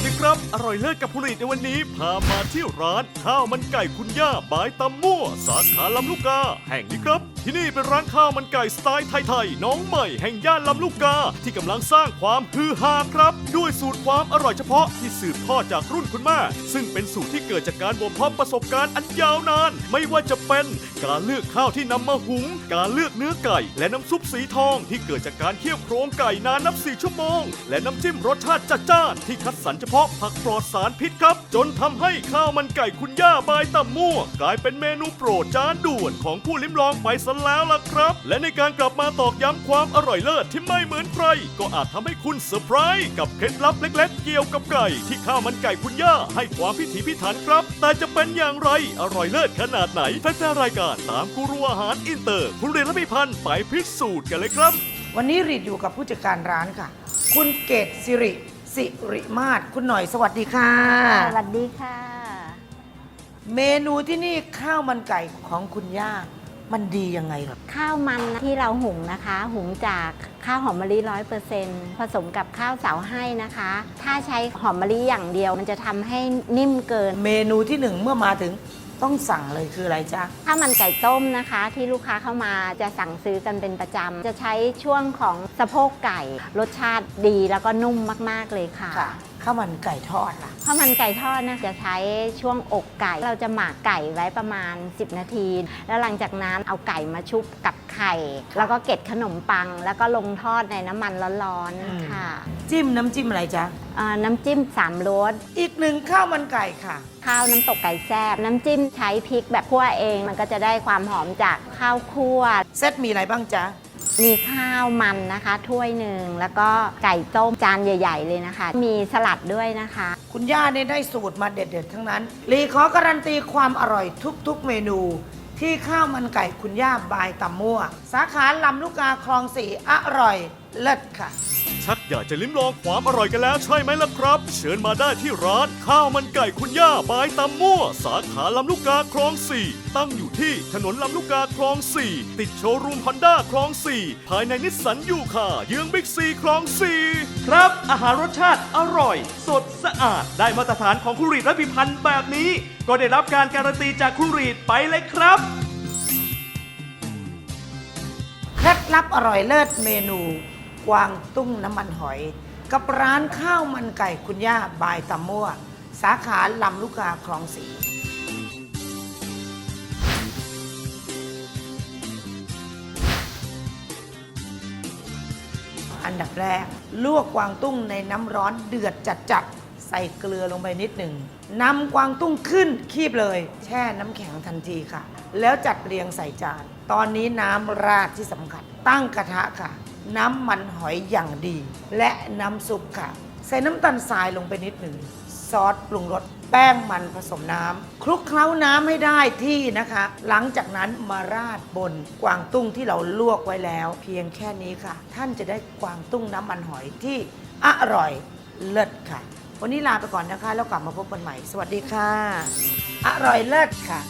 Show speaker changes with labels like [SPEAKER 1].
[SPEAKER 1] วัสดีครับ อร่อยเลิศกับผลิตในวันนี้ พามาที่ร้านข้าวมันไก่คุณย่าบายตำมั่ว สาขาลำลูกกา แห่งนี้ครับ ที่นี่เป็นร้านข้าวมันไก่สไตล์ไทยๆน้องใหม่แห่งย่านลำลูกกา ที่กำลังสร้างความฮือฮาครับ ด้วยสูตรความอร่อยเฉพาะที่สืบทอดจากรุ่นคุณแม่ซึ่งเป็นสูตรที่เกิดจากการบ่มเพาะประสบการณ์อันยาวนาน ไม่ว่าจะเป็นการเลือกข้าวที่นำมาหุง การเลือกเนื้อไก่ และน้ำซุปสีทอง ที่เกิดจากการเคี่ยวโครงไก่นานนับ4ชั่วโมง และน้ำจิ้มรสชาติจัดจ้านที่คัดสรรเฉพาะผักปลอดสารพิษครับ จนทำให้ข้าวมันไก่คุณย่าบายตำมั่ว กลายเป็นเมนูโปรดจานด่วนของผู้ลิ้มลองไปซะแล้วล่ะครับ และในการกลับมาตอกย้ำความอร่อยเลิศที่ไม่เหมือนใคร ก็อาจทำให้คุณเซอร์ไพรส์กับเคล็ดลับเล็ก ๆ เกี่ยวกับไก่ ที่ข้าวมันไก่คุณย่าให้ความพิถีพิถันครับ แต่จะเป็นอย่างไรอร่อยเลิศขนาดไหนแฟนๆรายการตามกูรูอาหารอินเตอร์ คุณเรียนและพิพันธ์ไปพิสูจน์กันเลยครับ
[SPEAKER 2] วันนี้รีดอยู่กับผู้จัดการร้านค่ะ คุณเกตสิริ สิริมาศคุณหน่อยสวัสดีค่ะ
[SPEAKER 3] สวัสดีค่ะ
[SPEAKER 2] เมนูที่นี่ข้าวมันไก่ของคุณย่า มันดียังไงเหรอ
[SPEAKER 3] ข้าวมันที่เราหุงนะคะ หุงจากข้าวหอมมะลิร้อยเปอร์เซ็นต์ผสมกับข้าวเสาให้นะคะ ถ้าใช้หอมมะลิอย่างเดียว มันจะทำให้นิ่มเกิน
[SPEAKER 2] เมนูที่หนึ่งเมื่อมาถึง ต้องสั่งเลยคืออะไรจ๊ะ
[SPEAKER 3] ข้าวมันไก่ต้มนะคะ ที่ลูกค้าเข้ามาจะสั่งซื้อกันเป็นประจำ จะใช้ช่วงของสะโพกไก่ รสชาติดีแล้วก็นุ่มมาก ๆ เลยค่ะ
[SPEAKER 2] ค่ะ ข้าวมันไก่ทอดล่ะ
[SPEAKER 3] ข้าวมันไก่ทอดนะจะใช้ช่วงอกไก่ เราจะหมักไก่ไว้ประมาณ 10 นาที แล้วหลังจากนั้นเอาไก่มาชุบกับไข่ แล้วก็เกล็ดขนมปัง แล้วก็ลงทอดในน้ำมันร้อน
[SPEAKER 2] อืม
[SPEAKER 3] ๆค่ะ
[SPEAKER 2] จิ้มน้ำจิ้มอะไรจ๊ะ
[SPEAKER 3] อ่าน้ำจิ้มสามรส
[SPEAKER 2] อีกหนึ่งข้าวมันไก่ค่ะ
[SPEAKER 3] ข้าวน้ำตกไก่แซ่บน้ำจิ้มใช้พริกแบบคั่วเอง มันก็จะได้ความหอมจากข้าวคั่ว
[SPEAKER 2] เซตมีอะไรบ้างจ๊ะ
[SPEAKER 3] มีข้าวมันนะคะถ้วยหนึ่งแล้วก็ไก่ต้มจานใหญ่ ๆ เลยนะคะ มีสลัดด้วยนะคะ
[SPEAKER 2] คุณย่าเนี่ยได้สูตรมาเด็ดๆ ทั้งนั้นรีขอการันตีความอร่อยทุกๆเมนู ที่ข้าวมันไก่คุณย่าบายตำมั่ว สาขาลำลูกกาคลองสี่อร่อยเลิศค่ะ
[SPEAKER 1] ชักอยากจะลิ้มลองความอร่อยกันแล้วใช่ไหมล่ะครับ เชิญมาได้ที่ร้านข้าวมันไก่คุณย่าบายตำมั่ว สาขาลำลูกกาคลอง 4 ตั้งอยู่ที่ถนนลำลูกกาคลอง 4 ติดโชว์รูมฮอนด้าคลอง 4 ภายในนิสสันยูคาเยื้องบิ๊กซีคลอง 4 ครับ อาหารรสชาติอร่อย สดสะอาด ได้มาตรฐานของคุณรีดและพิพันธ์แบบนี้ ก็ได้รับการการันตีจากคุณรีดไปเลยครับ
[SPEAKER 2] เคล็ดลับอร่อยเลิศเมนู กวางตุ้งน้ำมันหอย กับร้านข้าวมันไก่คุณย่าบายตำมั่ว สาขาลำลูกกาคลองสี อันดับแรก ลวกกวางตุ้งในน้ำร้อนเดือดจัดๆ ใส่เกลือลงไปนิดหนึ่งนำกวางตุ้งขึ้นคีบเลย แช่น้ำแข็งทันทีค่ะ แล้วจัดเรียงใส่จาน ตอนนี้น้ำราดที่สำคัญ ตั้งกระทะค่ะ น้ำมันหอยอย่างดี และน้ำซุปค่ะ ใส่น้ำตาลทรายลงไปนิดหนึ่ง ซอสปรุงรสแป้งมันผสมน้ำคลุกเคล้าน้ำให้ได้ที่นะคะ หลังจากนั้นมาราดบนกวางตุ้งที่เราลวกไว้แล้ว เพียงแค่นี้ค่ะ ท่านจะได้กวางตุ้งน้ำมันหอยที่อร่อยเลิศค่ะ วันนี้ลาไปก่อนนะคะ แล้วกลับมาพบกันใหม่ สวัสดีค่ะ อร่อยเลิศค่ะ